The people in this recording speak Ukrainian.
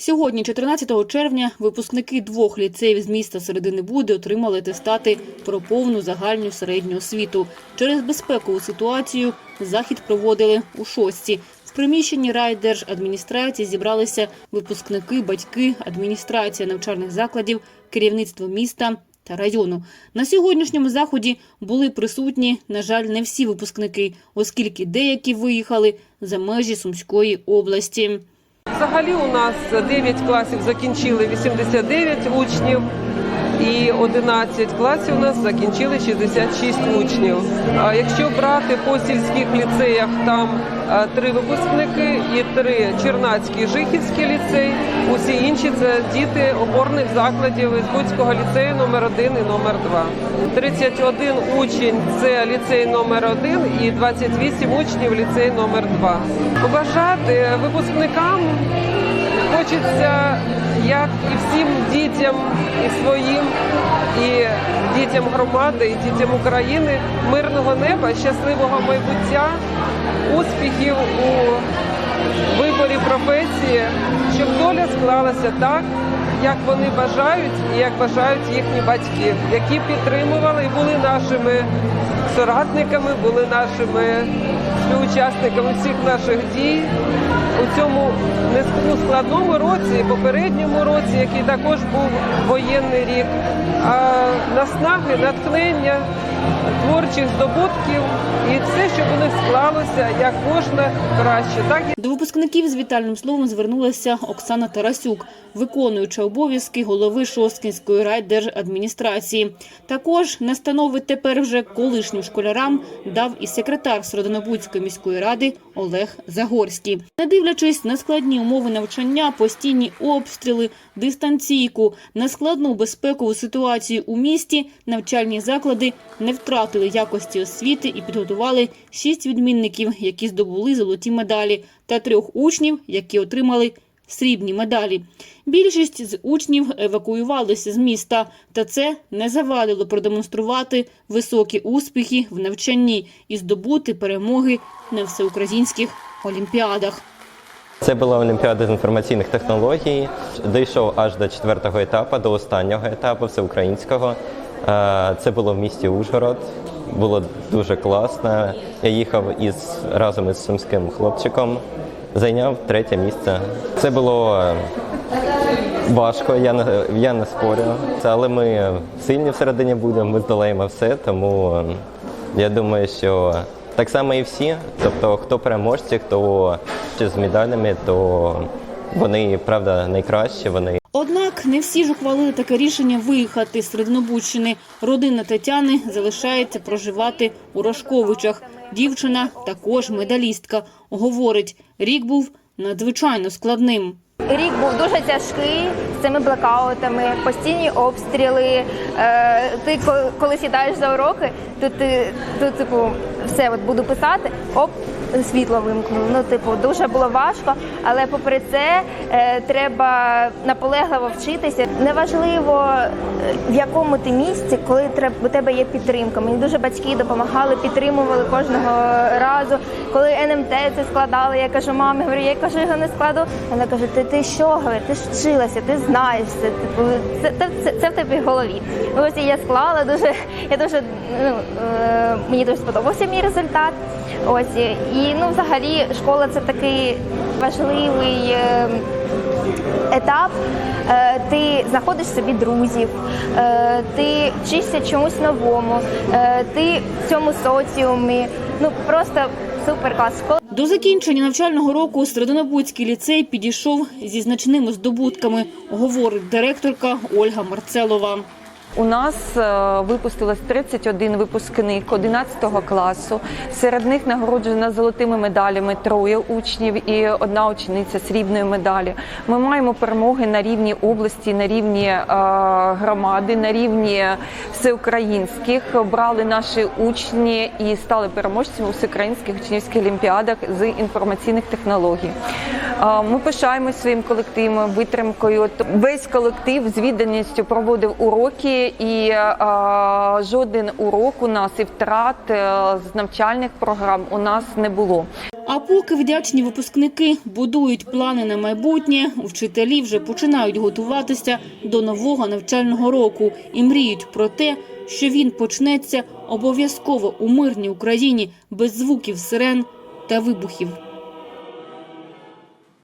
Сьогодні, 14 червня, випускники двох ліцеїв з міста Середини Буди отримали атестати про повну загальну середню освіту. Через безпекову ситуацію захід проводили у шостці. В приміщенні райдержадміністрації зібралися випускники, батьки, адміністрація навчальних закладів, керівництво міста та району. На сьогоднішньому заході були присутні, на жаль, не всі випускники, оскільки деякі виїхали за межі Сумської області. Взагалі у нас 9 класів закінчили 89 учнів і 11 класів у нас закінчили 66 учнів. А якщо брати по сільських ліцеях, там е, три випускники і три Чернацький Жихівський ліцей. Усі інші це діти опорних закладів із Буцького ліцею номер 1 і номер 2. 31 учень це ліцей номер 1 і 28 учнів ліцей номер 2. Побажати випускникам хочеться, як і всім дітям, і своїм, і дітям громади, і дітям України, мирного неба, щасливого майбуття, успіхів у виборі професії, щоб доля склалася так, як вони бажають, і як бажають їхні батьки, які підтримували і були нашими соратниками, були нашими співучасниками всіх наших дій у цьому складному році, попередньому році, який також був воєнний рік, а наснаги, натхнення, творчих здобутків і все, щоб у них склалося як можна краще. Так До випускників з вітальним словом звернулася Оксана Тарасюк, виконуюча обов'язки голови Шосткінської райдержадміністрації. Також настанови тепер вже колишнім школярам дав і секретар Сродонобудської міської ради Олег Загорський. Не дивлячись на складні умови навчання, постійні обстріли, дистанційку, на складну безпекову ситуацію у місті, навчальні заклади не втратили якості освіти і підготували шість відмінників, які здобули золоті медалі, та трьох учнів, які отримали срібні медалі. Більшість з учнів евакуювалися з міста, та це не завадило продемонструвати високі успіхи в навчанні і здобути перемоги на всеукраїнських олімпіадах. Це була Олімпіада з інформаційних технологій. Дійшов аж до четвертого етапу, до останнього етапу всеукраїнського. Е, Це було в місті Ужгород. Було дуже класно. Я їхав із разом із сумським хлопчиком. Зайняв третє місце. Це було важко, я не, я не спорю. Але ми сильні всередині будемо, ми здолаємо все, тому е, я думаю, що так само і всі. Тобто, хто переможці, хто ще з медалями, то вони правда найкращі. Вони Однак не всі ж ухвалили таке рішення виїхати з Середнобудщини. Родина Тетяни залишається проживати у Рожковичах. Дівчина також медалістка. Говорить, рік був надзвичайно складним. Рік був дуже тяжкий з цими блекаутами, постійні обстріли. Е, ти коли сідаєш за уроки, то ти то, типу, все от буду писати, оп, світло вимкнуло. Ну, типу, дуже було важко, але попри це е, треба наполегливо вчитися. Неважливо е, в якому ти місці, коли треб- у тебе є підтримка. Мені дуже батьки допомагали, підтримували кожного разу. Коли НМТ це складали, я кажу, мамі, говорю, я кажу, його не складу. Вона каже, ти, ти що говорить, ти ж вчилася, ти знаєш це. Типу, це, це, це, це в тебе в голові. Ось я склала дуже, я дуже ну, е, мені дуже сподобався мій результат. Ось і ну, взагалі, школа це такий важливий. е, етап, е, ти знаходиш собі друзів, е, ти вчишся чомусь новому, е, ти в цьому соціумі. Ну просто супер клас. До закінчення навчального року Серединобудський ліцей підійшов зі значними здобутками, говорить директорка Ольга Марцелова. У нас е, випустилось 31 випускник 11 класу. Серед них нагороджено золотими медалями троє учнів і одна учениця срібної медалі. Ми маємо перемоги на рівні області, на рівні е, громади, на рівні всеукраїнських. Брали наші учні і стали переможцями у всеукраїнських учнівських олімпіадах з інформаційних технологій. Ми пишаємось своїм колективом, витримкою. Весь колектив з відданістю проводив уроки, і жоден урок у нас і втрат е, з навчальних програм у нас не було. А поки вдячні випускники будують плани на майбутнє, вчителі вже починають готуватися до нового навчального року і мріють про те, що він почнеться обов'язково у мирній Україні без звуків сирен та вибухів.